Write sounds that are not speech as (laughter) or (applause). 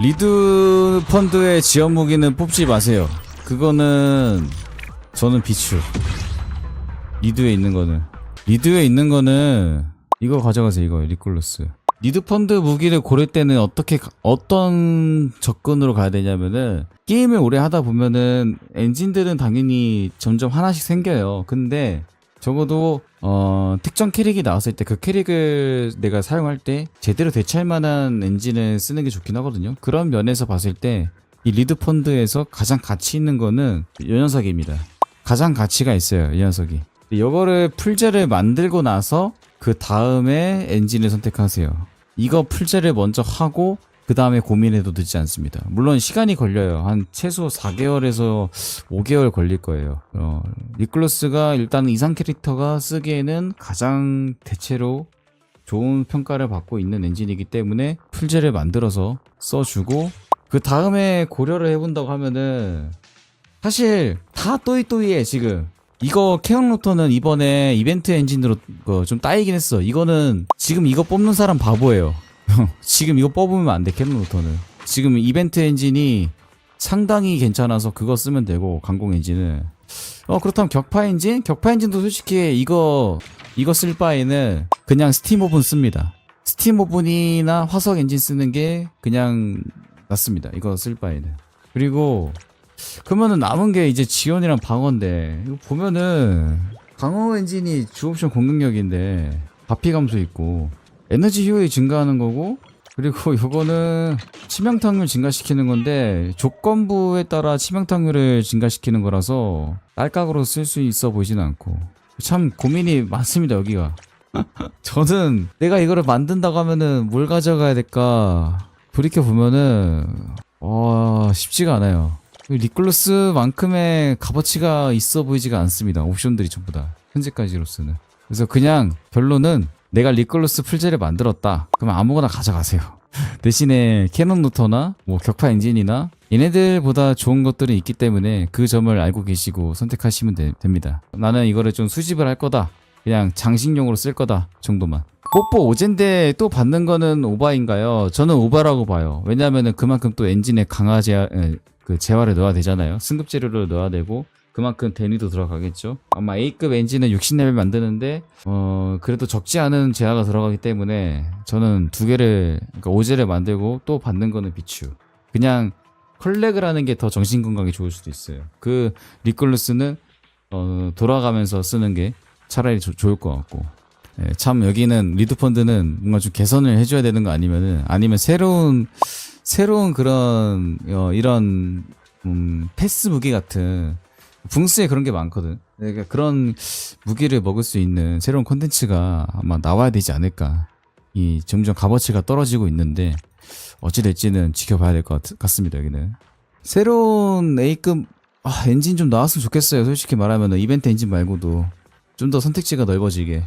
리드 펀드의 지원 무기는 뽑지 마세요. 그거는 저는 비추. 리드에 있는 거는 리드에 있는 거는 이거 가져가세요. 이거 리콜러스. 리드 펀드 무기를 고를 때는 어떻게 가- 어떤 접근으로 가야 되냐면은 게임을 오래 하다 보면은 엔진들은 당연히 점점 하나씩 생겨요. 근데 적어도 어 특정 캐릭이 나왔을 때 그 캐릭을 내가 사용할 때 제대로 대체할 만한 엔진을 쓰는 게 좋긴 하거든요. 그런 면에서 봤을 때 이 리드 펀드에서 가장 가치 있는 거는 이 녀석입니다. 가장 가치가 있어요, 이 녀석이. 이거를 풀제를 만들고 나서 그 다음에 엔진을 선택하세요. 이거 풀제를 먼저 하고 그 다음에 고민해도 늦지 않습니다. 물론 시간이 걸려요. 한 최소 4개월에서 5개월 걸릴 거예요. 어, 니클로스가 일단 이상 캐릭터가 쓰기에는 가장 대체로 좋은 평가를 받고 있는 엔진이기 때문에 풀제를 만들어서 써주고 그 다음에 고려를 해본다고 하면은 사실 다 또이또이해 지금 이거 케언 로터는 이번에 이벤트 엔진으로 그좀 따이긴 했어 이거는 지금 이거 뽑는 사람 바보예요 (laughs) 지금 이거 뽑으면 안돼 케언 로터는. 지금 이벤트 엔진이 상당히 괜찮아서 그거 쓰면 되고 강공 엔진은. 어 그렇다면 격파 엔진? 격파 엔진도 솔직히 이거 이거 쓸 바에는 그냥 스팀 오븐 씁니다. 스팀 오븐이나 화석 엔진 쓰는 게 그냥 낫습니다. 이거 쓸 바에는. 그리고 그러면은 남은 게 이제 지원이랑 방어인데 이거 보면은 강호 엔진이 주옵션 공격력인데 바피 감소 있고 에너지 효율이 증가하는 거고 그리고 (laughs) 요거는 치명타율 증가시키는 건데 조건부에 따라 치명타율을 증가시키는 거라서 딸깍으로 쓸 수 있어 보이진 않고 참 고민이 많습니다 여기가 (laughs) 저는 내가 이거를 만든다고 하면은 뭘 가져가야 될까 돌이켜 보면은 와 쉽지가 않아요 리클로스만큼의 값어치가 있어 보이지가 않습니다. 옵션들이 전부 다 현재까지로서는. 그래서 그냥 결론은 내가 리클로스 풀제를 만들었다. 그러면 아무거나 가져가세요. (laughs) 대신에 캐논 노터나 뭐 격파 엔진이나 얘네들보다 좋은 것들이 있기 때문에 그 점을 알고 계시고 선택하시면 되- 됩니다. 나는 이거를 좀 수집을 할 거다. 그냥 장식용으로 쓸 거다 정도만. 뽀뽀 오젠데 또 받는 거는 오바인가요? 저는 오바라고 봐요. 왜냐하면 그만큼 또 엔진에 강화제 에, 그 재화를 넣어야 되잖아요. 승급 재료를 넣어야 되고 그만큼 데미도 들어가겠죠. 아마 A급 엔진은 60레벨 만드는데 어 그래도 적지 않은 재화가 들어가기 때문에 저는 두 개를 그러니까 오제를 만들고 또 받는 거는 비추. 그냥 컬렉을 하는 게 더 정신 건강에 좋을 수도 있어요. 그 리콜루스는 어 돌아가면서 쓰는 게 차라리 조- 좋을 것 같고. 예, 참 여기는 리드 펀드는 뭔가 좀 개선을 해줘야 되는 거 아니면은 아니면 새로운 새로운 그런 어, 이런 음, 패스 무기 같은 붕스에 그런 게 많거든. 그러니까 그런 무기를 먹을 수 있는 새로운 컨텐츠가 아마 나와야 되지 않을까. 이 점점 값어치가 떨어지고 있는데 어찌 될지는 지켜봐야 될 것 같습니다. 여기는 새로운 A급 아, 엔진 좀 나왔으면 좋겠어요. 솔직히 말하면 이벤트 엔진 말고도 좀 더 선택지가 넓어지게.